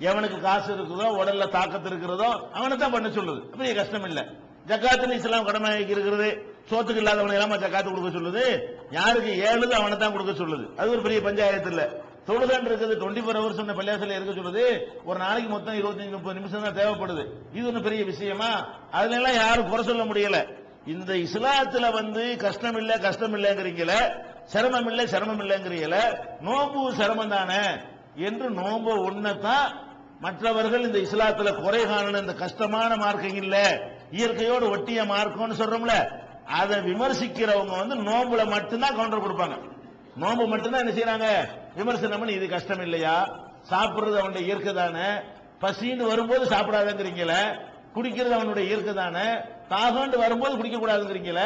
எவனுக்கு காசு இருக்குதோ உடல்ல தாக்கத்து இருக்கிறதோ அவனை தான் பண்ண சொல்லுது. பெரிய கஷ்டம் இல்ல. ஜக்காத்துன்னு இஸ்லாம் கடமை இருக்கிறது சோத்துக்கு இல்லாதவனை எல்லாம் ஜக்காத்து கொடுக்க சொல்லுது. யாருக்கு ஏழுது அவனை தான் கொடுக்க சொல்லுது. அது ஒரு பெரிய பஞ்சாயத்து இல்ல. தொழுதான் இருக்குது டுவெண்ட்டி ஃபோர் ஹவர்ஸ் சொன்ன பள்ளியாசல இருக்க சொல்லுது. ஒரு நாளைக்கு மொத்தம் இருபத்தஞ்சு முப்பது நிமிஷம் தான் தேவைப்படுது. இது ஒன்றும் பெரிய விஷயமா? அதுல எல்லாம் யாரும் குறை சொல்ல முடியல. இந்த இஸ்லாத்துல வந்து கஷ்டம் இல்ல கஷ்டம் இல்லைங்கிறீங்கள சிரமம் இல்ல சிரமம் இல்லைங்கிறீங்கள நோம்பு சிரமம் தானே? என்று நோம்பு உண்ணத்தான் மற்றவர்கள் இந்த இஸ்லாத்துல குறை காணணும் இந்த கஷ்டமான மார்க்கம் இல்ல. இயற்கையோடு ஒட்டிய மார்க்கம்னு சொல்றோம்ல அதை விமர்சிக்கிறவங்க வந்து நோம்புல மட்டும்தான் கவுண்டர் கொடுப்பாங்க. நோம்பு மட்டும்தான் என்ன செய்யறாங்க விமர்சனம் பண்ணி இது கஷ்டம் இல்லையா? சாப்பிடுறது அவனுடைய இயற்கை தானே? பசின்னு வரும்போது சாப்பிடாதங்கிறீங்கள? குடிக்கிறது அவனுடைய இயற்கை தானே? தாகண்டு வரும்போது குடிக்க கூடாதுங்கிறீங்கள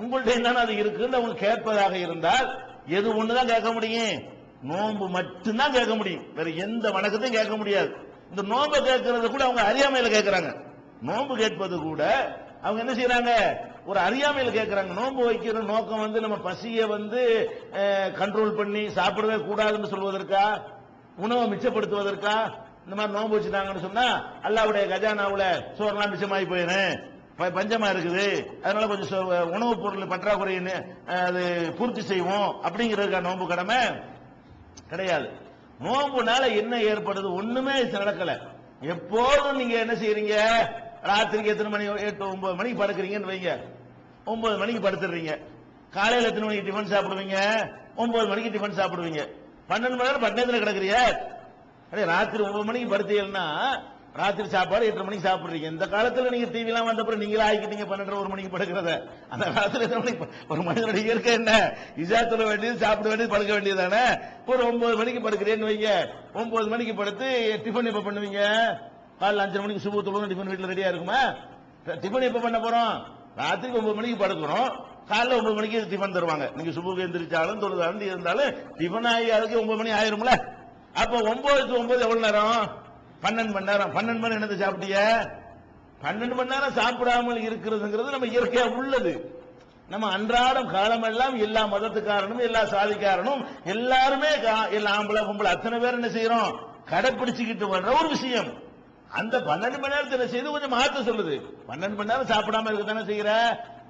உங்கள்ட்ட என்னன்னு அது இருக்குன்னு அவங்க கேட்பதாக இருந்தால் எது ஒண்ணுதான் கேட்க முடியும்? நோன்பு மட்டும்தான் கேட்க முடியும். வேற எந்த வணக்கத்தையும் கேட்க முடியாது. இந்த நோன்பை கேட்கறது கூட அவங்க அறியாமையில கேட்கறாங்க நோன்பு கேட்பது கூட அவங்க என்ன செய்யறாங்க ஒரு அறியாமையில கேட்கறாங்க நோன்பு வைக்கிற நோக்கம் வந்து நம்ம பசியை வந்து கண்ட்ரோல் பண்ணி சாப்பிடவே கூடாதுன்னு சொல்வதற்கா? உணவை மிச்சப்படுத்துவதற்கா? இந்த மாதிரி நோன்பு வச்சுட்டாங்கன்னு சொன்னா அல்லாவுடைய கஜானாவுல சோறுலாம் மிச்சமாயி போயிடும் ப- பஞ்சமா இருக்குது. அதனால கொஞ்சம் சோ- உணவுப் பொருள் பற்றாக்குறைன்னு அது பூர்த்தி செய்வோம் அப்படிங்கிறதுக்கா நோன்பு கடமை கிடையாது. நோம்புனால என்ன ஏற்படுது? ஒண்ணுமே நடக்கல. எப்போதும் நீங்க என்ன செய்யறீங்க ராத்திரிக்கு எத்தனை மணி? எட்டு ஒன்பது மணிக்கு படுக்கிறீங்கன்னு வைங்க. ஒன்பது மணிக்கு படுத்துடுறீங்க காலையில் எத்தனை மணிக்கு டிஃபன் சாப்பிடுவீங்க? ஒன்பது மணிக்கு டிஃபன் சாப்பிடுவீங்க. பன்னெண்டு மணி நேரம் பன்னெண்டு கிடக்குறிய. அடே ராத்திரி ஒன்பது மணிக்கு படுத்தீங்கன்னா ராத்திரி சாப்பாடு எட்டரை மணிக்கு சாப்பிடுறீங்க? இந்த காலத்தில் நீங்க டிவி எல்லாம் வந்த அப்புறம் நீங்களே ஆகிக்கிட்டீங்க பன்னெண்டரை ஒரு மணிக்கு படுக்கிறத. அந்த காலத்தில் எத்தனை மணிக்கு ஒரு மனிதனுடைய இயற்கை என்ன? இஜா சொல்ல வேண்டியது சாப்பிட வேண்டியது படுக்க வேண்டியதானே ஒரு ஒன்பது மணிக்கு படுக்கிறேன்னு வைங்க. ஒன்பது மணிக்கு படுத்து டிஃபன் எப்ப பண்ணுவீங்க? காலைல அஞ்சரை மணிக்கு சுப தொழுங்க டிஃபன் வீட்டில் ரெடியா இருக்குமா? டிஃபன் எப்ப பண்ண போறோம்? ராத்திரிக்கு ஒன்பது மணிக்கு படுக்கிறோம். காலைல ஒன்பது மணிக்கு டிஃபன் தருவாங்க. நீங்க சுபுக்கு எந்திரிச்சாலும் தொழுதாலும் இருந்தாலும் டிஃபன் ஆகி அதுக்கு ஒன்பது மணி ஆயிரும்ல? அப்ப ஒன்பது ஒன்பது எவ்வளவு நேரம்? பன்னெண்டு மணி நேரம் பன்னெண்டு மணி என்னது சாப்பிட்டீங்க பன்னெண்டு மணி நேரம் சாப்பிடாமல் இருக்கிறதுங்கிறது நம்ம இயற்கையா உள்ளது. நம்ம அன்றாடம் காலமெல்லாம் எல்லா மதத்துக்காரனும் எல்லா சாதிக்காரனும் எல்லாருமே கா- எல்லா ஆம்பளை பொம்பளை அத்தனை பேர் என்ன செய்யறோம் கடைப்பிடிச்சுக்கிட்டு வர்ற ஒரு விஷயம். அந்த பன்னெண்டு மணி நேரத்தில் செய்து கொஞ்சம் மாற்ற சொல்லுது. பன்னெண்டு மணி நேரம் சாப்பிடாம இருக்க தானே செய்யற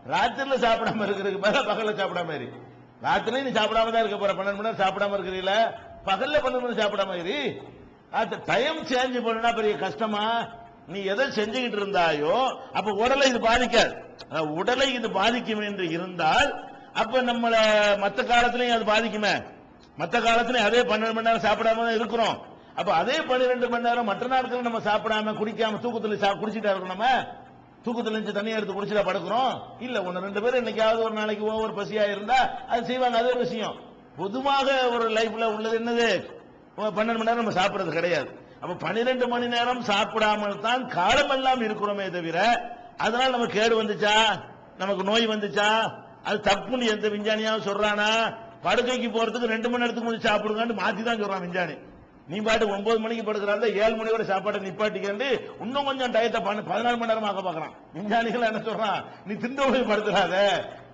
ராத்திரில சாப்பிடாம இருக்கிறதுக்கு மேல பகல்ல சாப்பிடாம இரு. ராத்திரி நீ சாப்பிடாம தான் இருக்க போற. பன்னெண்டு மணி நேரம் சாப்பிடாம இருக்கிறீங்களா பகல்ல பன்னெண்டு மணி சாப்பிடாம இரு. அந்த டைம் சேஞ்ச் பண்ணா பெரிய கஷ்டமா? நீ எதை செஞ்சுக்கிட்டு இருந்தாயோ அப்ப உடலை இது பாதிக்காது. உடலை இது பாதிக்கும் என்று இருந்தால் அப்ப நம்மள மத்த காலத்திலையும் அது பாதிக்குமே. மத்த காலத்திலையும் அதே பன்னெண்டு மணி நேரம் சாப்பிடாம தான் இருக்கிறோம். அப்ப அதே பன்னிரெண்டு மணி நேரம் மற்ற நாட்கள் நம்ம சாப்பிடாம குடிக்காம தூக்கத்துல சா- குடிச்சிட்டா இருக்கணும் நம்ம? தூக்கத்துல இருந்து தண்ணி எடுத்து குடிச்சுட்டா படுக்கிறோம்? இல்ல ஒன்னு ரெண்டு பேர் என்னைக்காவது ஒரு நாளைக்கு ஓவர் பசியா இருந்தா அது செய்வாங்க. அதே விஷயம். பொதுவாக ஒரு லைஃப்ல உள்ளது என்னது? பன்னெண்டு மணி நேரம் நம்ம சாப்பிடுறது கிடையாது. அப்ப பன்னிரெண்டு மணி நேரம் சாப்பிடாமல் தான் காலமெல்லாம் இருக்கிறோமே தவிர அதனால நமக்கு கேடு வந்துச்சா? நமக்கு நோய் வந்துச்சா? அது தப்புன்னு எந்த விஞ்ஞானியாவும் சொல்றானா? படுக்கைக்கு போறதுக்கு ரெண்டு மணி நேரத்துக்கு முன்னாடி சாப்பிடுங்கன்னு மாத்தி தான் சொல்றான் விஞ்ஞானி. நீ பாட்டு ஒன்பது மணிக்கு படுக்கிறாங்க ஏழு மணி வரை சாப்பாட்டை நிப்பாட்டிக்கண்டு இன்னும் கொஞ்சம் டயத்தை பண்ணு பதினாலு மணி நேரம் ஆக பாக்குறான் விஞ்ஞானிகள் என்ன சொல்றான்? நீ திண்டோடு படுத்துறாத.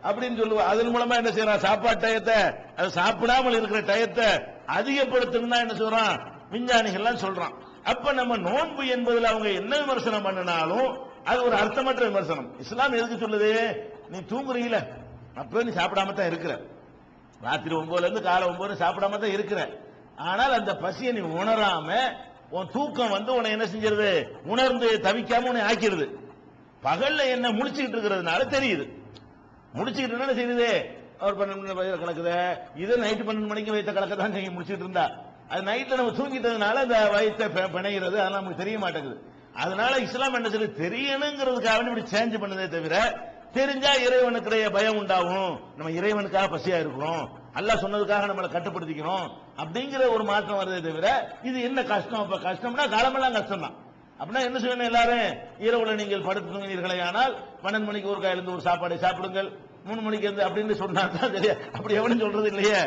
அப்படின்னு சொல்லுவா. அதன் மூலமா என்ன செய்யறான்? சாப்பாட்டு டயத்தை அது சாப்பிடாமல் இருக்கிற டயத்தை அதிகப்படுத்தணும் என்ன சொல்றான்? விஞ்ஞானிகள்லாம் சொல்றான். அப்ப நம்ம நோன்பு என்பதில் அவங்க என்ன விமர்சனம் பண்ணினாலும் அது ஒரு அர்த்தமற்ற விமர்சனம். இஸ்லாம் எதுக்கு சொல்லுது? நீ தூங்குறீங்கள அப்போ நீ சாப்பிடாம தான் இருக்கிற. ராத்திரி ஒன்பதுல இருந்து காலை ஒன்பது சாப்பிடாம தான் இருக்கிற. ஆனால் அந்த பசியை நீ உணராம உன் தூக்கம் வந்து உன்னை என்ன செஞ்சிருது? உணர்ந்து தவிக்காம உன்னை ஆக்கிடுது பகல்ல என்ன முடிச்சுக்கிட்டு இருக்கிறதுனால தெரியுது. முடிச்சுக்கிட்டு என்ன செய்யுது அவர் பன்னெண்டு மணி கலக்குது. இது நைட்டு பன்னெண்டு மணிக்கு வைத்த கலக்க தான் செய்ய முடிச்சுட்டு இருந்தா. அது நைட்டில் நம்ம தூங்கிட்டதுனால அந்த வயிற்றை பிணைகிறது அதெல்லாம் நமக்கு தெரிய மாட்டேங்குது. அதனால இஸ்லாம் என்ன சொல்லி தெரியணுங்கிறதுக்காக இப்படி சேஞ்ச் பண்ணதே தவிர தெரிஞ்சா இறைவனுக்குடைய பயம் உண்டாகும். நம்ம இறைவனுக்காக பசியா இருக்கிறோம். அல்ல சொன்னதுக்காக நம்மளை கட்டுப்படுத்திக்கிறோம். அப்படிங்கிற ஒரு மாற்றம் வருதே தவிர இது என்ன கஷ்டம்? அப்ப கஷ்டம்னா காலமெல்லாம் கஷ்டம் தான் அப்படின்னா என்ன செய்யணும் எல்லாரும்? இரவுல நீங்கள் படுத்து தூங்கினீர்களே ஆனால் பன்னெண்டு மணிக்கு ஒரு கையிலிருந்து ஒரு சாப்பாடை சாப்பிடுங்கள். மூணு மணிக்கு இருந்து அப்படின்னு சொன்னா அப்படி எவனும் சொல்றது இல்லையே.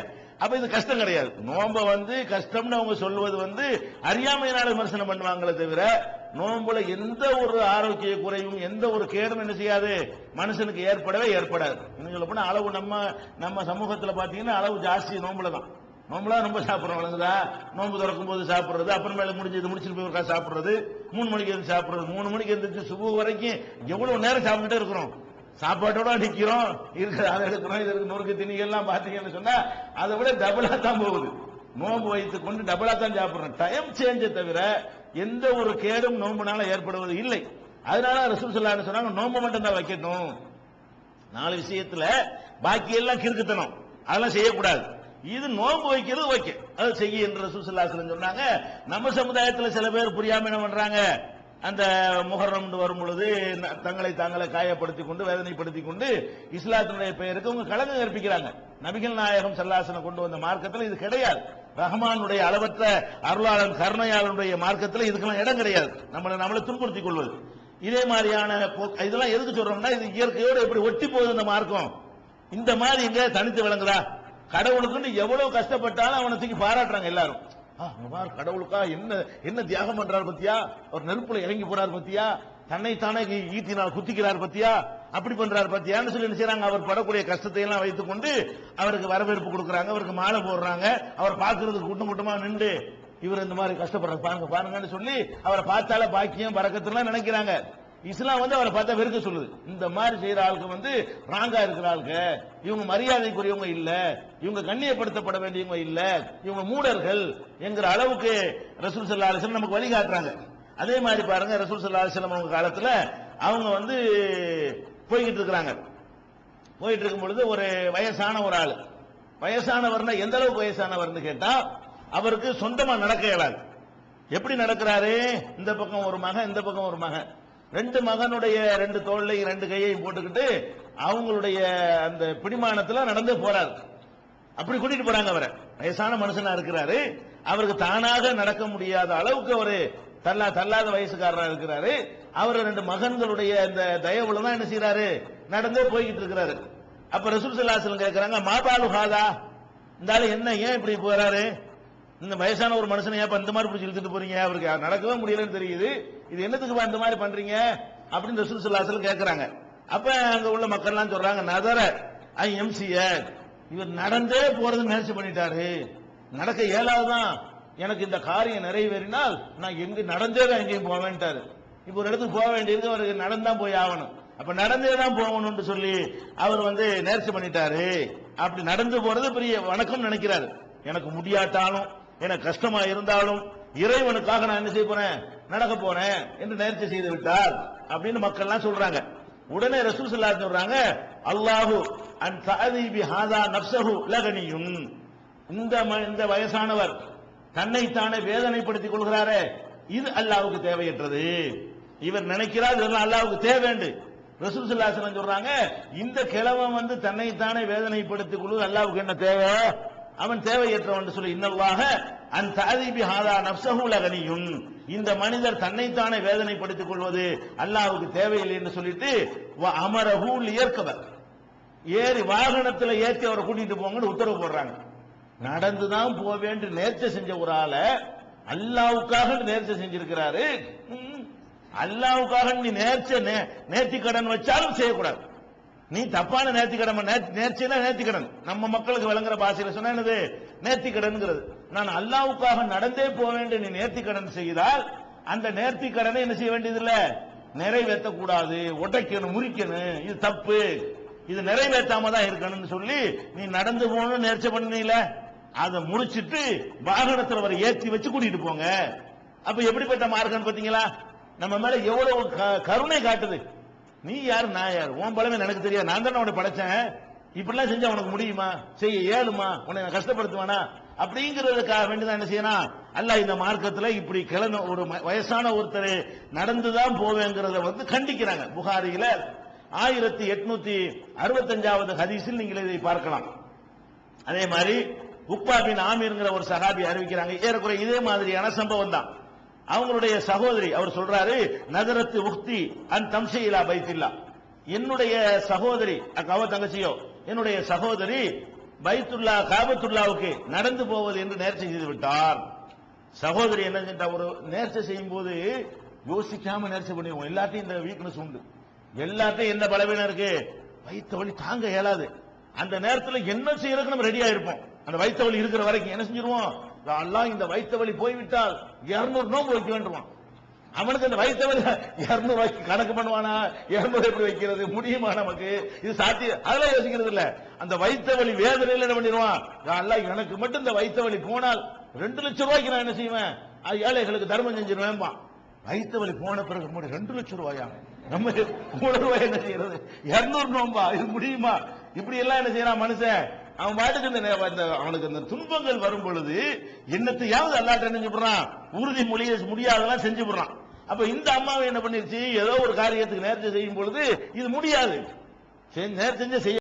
அப்ப இது கஷ்டம் கிடையாது. நோம்ப வந்து கஷ்டம்னு அவங்க சொல்வது வந்து அறியாமையினால விமர்சனம் பண்ணுவாங்களே தவிர நோம்புல எந்த ஒரு ஆரோக்கிய குறையும் எந்த ஒரு கேடும் என்ன செய்யாது? மனுஷனுக்கு ஏற்படவே ஏற்படாது. என்ன சொல்ல போனா அளவு நம்ம நம்ம சமூகத்துல பாத்தீங்கன்னா அளவு ஜாஸ்தி நோம்புல தான். நோம்புலாம் ரொம்ப சாப்பிட்றோம் விளங்குதா? நோம்பு திறக்கும் போது சாப்பிடுறது அப்புறமேல முடிஞ்சது முடிச்சுட்டு போய் சாப்பிட்றது சாப்பிடுறது மூணு மணிக்கு எழுந்து சாப்பிடுறது மூணு மணிக்கு எந்திரிச்சு சுபு வரைக்கும் எவ்வளவு நேரம் சாப்பிட்டுட்டே இருக்கிறோம்? சாப்பாட்டோட நிக்கிறோம் இருக்கிற அதை எடுக்கிறோம் இது இருக்கு நொறுக்கு திணி எல்லாம் பாத்தீங்கன்னு சொன்னா அதை விட டபுளா தான் போகுது. நோன்பு வைத்துக் கொண்டு டபுளா தான் சாப்பிடுறோம். டைம் சேஞ்சை தவிர எந்த ஒரு கேடும் நோன்புனால ஏற்படுவது இல்லை. அதனால ரசூல் ஸல்லல்லாஹு சொன்னாங்க நோன்பு மட்டும் தான் வைக்கணும் நாலு விஷயத்துல பாக்கி எல்லாம் கிறுக்குத்தனம். அதெல்லாம் செய்யக்கூடாது. இது நோன்பு வைக்கிறது ஓகே. அது செய்ய என்று ரசூல் சொன்னாங்க. நம்ம சமுதாயத்துல சில பேர் புரியாம என்ன பண்றாங்க? அந்த முகரம் வரும் பொழுது தங்களை தாங்களை காயப்படுத்தி கொண்டு வேதனைப்படுத்தி கொண்டு இஸ்லாத்தினுடைய பெயருக்கு அவங்க கலங்கம் கற்பிக்கிறாங்க நபிகள் நாயகம் சல்லாசனை கொண்டு வந்த மார்க்கத்தில் இது கிடையாது. ரஹ்மானுடைய அளவற்ற அருளாளன் கருணையாளனுடைய மார்க்கத்தில் இதுக்கெல்லாம் இடம் கிடையாது. நம்மளை நம்மளை துன்புறுத்திக் கொள்வது. இதே மாதிரியான இதெல்லாம் எதுக்கு சொல்றோம்னா இது இயற்கையோடு எப்படி ஒட்டி போகுது இந்த மார்க்கம்? இந்த மாதிரி எங்க தனித்து விளங்குதா? கடவுளுக்குன்னு எவ்வளவு கஷ்டப்பட்டாலும் அவனை தூக்கி பாராட்டுறாங்க எல்லாரும். கடவுளுக்கா? என்ன என்ன தியாகம் பண்றார் பத்தியா? அவர் நெருப்புல இறங்கி போறார் பத்தியா? தன்னை தானே ஈட்டினால் குத்திக்கிறார் பத்தியா? அப்படி பண்றாரு பத்தியான்னு சொல்லி என்ன அவர் படக்கூடிய கஷ்டத்தை எல்லாம் வைத்துக் கொண்டு அவருக்கு வரவேற்பு கொடுக்குறாங்க அவருக்கு மாலை போடுறாங்க அவர் பார்க்கறதுக்கு கூட்டம் கூட்டமா நின்று இவர் இந்த மாதிரி கஷ்டப்படுற பாருங்க பாருங்கன்னு சொல்லி அவரை பார்த்தால பாக்கியம் பறக்கத்துலாம் நினைக்கிறாங்க. இஸ்லாம் வந்து அவரை பார்த்தா வெறுக்க சொல்லுது. இந்த மாதிரி செய்யற ஆளுக்கு வந்து ராங்கா இருக்கிற ஆளுக்கு இவங்க மரியாதைக்குரியவங்க இல்ல. இவங்க கண்ணியப்படுத்தப்பட வேண்டியவங்க இல்ல. இவங்க மூடர்கள் என்கிற அளவுக்கு ரசூல் சல்லா அலிஸ்லாம் நமக்கு வழிகாட்டுறாங்க அதே மாதிரி பாருங்க ரசூல் சல்லா அலிஸ்லாம் அவங்க காலத்துல அவங்க வந்து போய்கிட்டு இருக்கிறாங்க. போயிட்டு இருக்கும் பொழுது ஒரு வயசான ஒரு ஆள். வயசானவர்னா எந்த அளவுக்கு வயசானவர்னு கேட்டா அவருக்கு சொந்தமா நடக்க இயலாது. எப்படி நடக்கிறாரு? இந்த பக்கம் ஒரு மகன் இந்த பக்கம் ஒரு மகன். ரெண்டு மகனுடைய ரெண்டு தோல்லையும் ரெண்டு கையையும் போட்டுக்கிட்டு அவங்களுடைய அந்த பிடிமானத்துல நடந்து போறாரு. அப்படி கூட்டிட்டு போறாங்க அவரை. வயசான மனுஷனா இருக்கிறாரு. அவருக்கு தானாக நடக்க முடியாத அளவுக்கு அவரு தள்ளா தள்ளாத வயசுக்காரரா இருக்கிறாரு. அவர் ரெண்டு மகன்களுடைய இந்த தயவுல தான் என்ன செய்யறாரு நடந்தே போய்கிட்டு இருக்கிறாரு. அப்ப ரசூல் சல்லாசலம் கேட்கிறாங்க மாபாலு ஹாதா? இருந்தாலும் என்ன ஏன் இப்படி போறாரு? இந்த வயசான ஒரு மனுஷனை ஏன் இந்த மாதிரி பிடிச்சி இழுத்துட்டு போறீங்க? அவருக்கு நடக்கவே முடியலன்னு தெரியுது. இது என்னத்துக்கு இந்த மாதிரி பண்றீங்க? அப்படின்னு ரசூல் சல்லாசலம் கேட்கறாங்க அப்ப அங்க உள்ள மக்கள் எல்லாம் சொல்றாங்க நதர ஐ எம்சிய இவர் நடந்தே போறது முயற்சி பண்ணிட்டாரு. நடக்க இயலாதுதான். எனக்கு இந்த காரியம் நிறைவேறினால் நான் எங்க நடந்தே தான் எங்கேயும் போவேன்ட்டாரு இப்போ ஒரு இடத்துக்கு போக வேண்டியது அவருக்கு நடந்தான் போய் ஆகணும். அப்ப நடந்தே தான் போகணும்னு சொல்லி அவர் வந்து நேர்ச்சி பண்ணிட்டாரு. அப்படி நடந்து போறது பெரிய வணக்கம் நினைக்கிறாரு. எனக்கு முடியாட்டாலும் எனக்கு கஷ்டமா இருந்தாலும் இறைவனுக்காக நான் என்ன செய்ய போறேன்? நடக்க போறேன் என்று நேர்ச்சி செய்து விட்டார் அப்படின்னு மக்கள்லாம் சொல்றாங்க. உடனே ரசூல் சொல்லா சொல்றாங்க அல்லாஹு அன் தஅதீபி ஹாதா நப்சஹு லகனியும் இந்த ம- இந்த வயசானவர் தன்னைத்தானே வேதனைப்படுத்திக் கொள்கிறாரே. இது அல்லாவுக்கு தேவையற்றது. இவர் நினைக்கிறார் இதெல்லாம் அல்லாவுக்கு தேவைண்டு. ரசூல் ஸல்லல்லாஹு சொல்றாங்க இந்த கிழவன் வந்து தன்னைத்தானே வேதனைப்படுத்திக் கொள்வது அல்லாவுக்கு என்ன தேவை? அவன் தேவையற்றவன் சொல்லி இன்னல்வாக அன் தஅதீபி ஹாதா நப்சஹு லகனியும் இந்த மனிதர் தன்னைத்தானே வேதனைப்படுத்திக் கொள்வது அல்லாவுக்கு தேவையில்லை என்று சொல்லிட்டு வ அமரஹு ஏறி வாகனத்துல ஏற்றி அவரை கூட்டிட்டு போங்கன்னு உத்தரவு போடுறாங்க. நடந்துதான் போவேன்னு நேர்ச்சை செஞ்ச ஒரு ஆளை அல்லாவுக்காக நேர்ச்சை செஞ்சிருக்கிறாரு. அல்லாவுக்காக நீ நேர்ச்சை நே- நேர்த்தி கடன் வச்சாலும் செய்யக்கூடாது. நீ தப்பான நேர்த்திக்கடன் நேர்ச்சினா நேர்த்திக்கடன். நம்ம மக்களுக்கு விளங்குற பாசையில் சொன்னா என்னது? நான் அல்லாவுக்காக நடந்தே போக போவேன் நீ நேர்த்திக்கடன் செய்தால் அந்த நேர்த்திக்கடனை என்ன செய்ய வேண்டியதில்ல? நிறைவேற்ற கூடாது உடைக்கணும் முறிக்கணும். இது தப்பு. இது நிறைவேற்றாம தான் இருக்கணும்னு சொல்லி நீ நடந்து போகணும் நேர்ச்சி பண்ணல அதை முடிச்சிட்டு வாகனத்தில் வர ஏற்றி வச்சு கூட்டிட்டு போங்க. அப்ப எப்படிப்பட்ட மார்க்கம் பாத்தீங்களா? நம்ம மேல எவ்வளவு க- கருணை காட்டுது. நீ யாரு நான் யார்? உன் பலமே எனக்கு தெரியாது. நான் தானே உன்னை படைச்சேன். இப்படிலாம் செஞ்சா உனக்கு முடியுமா? செய்ய ஏழுமா உன்னை கஷ்டப்படுத்துவானா? அப்படிங்கிறதுக்காக வேண்டிதான் என்ன செய்யணும் அல்ல இந்த மார்க்கத்துல இப்படி கிளம்ப ஒரு வயசான ஒருத்தர் நடந்துதான் போவேங்கிறத வந்து கண்டிக்கிறாங்க. புகாரியில ஆயிரத்தி எட்நூத்தி அறுபத்தஞ்சாவது ஹதீஸில் நீங்கள் இதை பார்க்கலாம். அதே மாதிரி உக்பாபின் ஆமீர்ங்கிற ஒரு சகாபி அறிவிக்கிறாங்க. ஏறக்குறைய இதே மாதிரியான சம்பவம் தான். அவங்களுடைய சகோதரி அவர் சொல்றாரு நகரத்து உக்தி அன் தம்சையிலா பைத்தில்லா. என்னுடைய சகோதரி அக்காவ தங்கச்சியோ என்னுடைய சகோதரி பைத்துல்லா காபத்துல்லாவுக்கு நடந்து போவது என்று நேர்ச்சி செய்து விட்டார். சகோதரி என்ன செஞ்சா ஒரு நேர்ச்சி செய்யும் போது யோசிக்காம நேர்ச்சி பண்ணிடுவோம். எல்லாத்தையும் இந்த வீக்னஸ் உண்டு. எல்லாத்தையும் என்ன பலவீனம் இருக்கு? வயிற்று வலி தாங்க இயலாது. அந்த நேரத்தில் என்ன செய்யறதுக்கு நம்ம ரெடியா இருப்போம் அந்த வைத்த வலி இருக்கிற வரைக்கும் என்ன செஞ்சிருவோம்? அல்லாஹ் இந்த வயிற்று வலி போய்விட்டால் 200 நோன்பு வைக்க வேண்டுமா அவனுக்கு அந்த வயித்த வலி இருநூறு கணக்கு பண்ணுவானா? 200 எப்படி வைக்கிறது? முடியுமா நமக்கு? இது சாத்தியம். அதெல்லாம் யோசிக்கிறது இல்ல. அந்த வயித்த வலி வேதனையில என்ன பண்ணிடுவான்? அல்லாஹ் எனக்கு மட்டும் இந்த வயித்த வலி போனால் ரெண்டு லட்சம் ரூபாய்க்கு நான் என்ன செய்வேன்? ஏழைகளுக்கு தர்மம் செஞ்சிருவேன்பா வயிற்று வலி போன பிறகு நம்முடைய ரெண்டு லட்சம் ரூபாயா? நம்ம மூணு ரூபாய் என்ன செய்யறது? இருநூறு நோம்பா இது முடியுமா? இப்படி எல்லாம் என்ன செய்யறான் மனுஷன்? அவன் பாட்டுக்கு இந்த அவனுக்கு இந்த துன்பங்கள் வரும் பொழுது என்னத்தையாவது அல்லாட்ட என்ன சொல்றான் உறுதி மொழியை முடியாதெல்லாம் செஞ்சு விடுறான் அப்ப இந்த அம்மாவை என்ன பண்ணிருச்சு? ஏதோ ஒரு காரியத்துக்கு நேர்ச்சி செய்யும் பொழுது இது முடியாது. செஞ்ச- நேர்ச்சி செஞ்ச செய்ய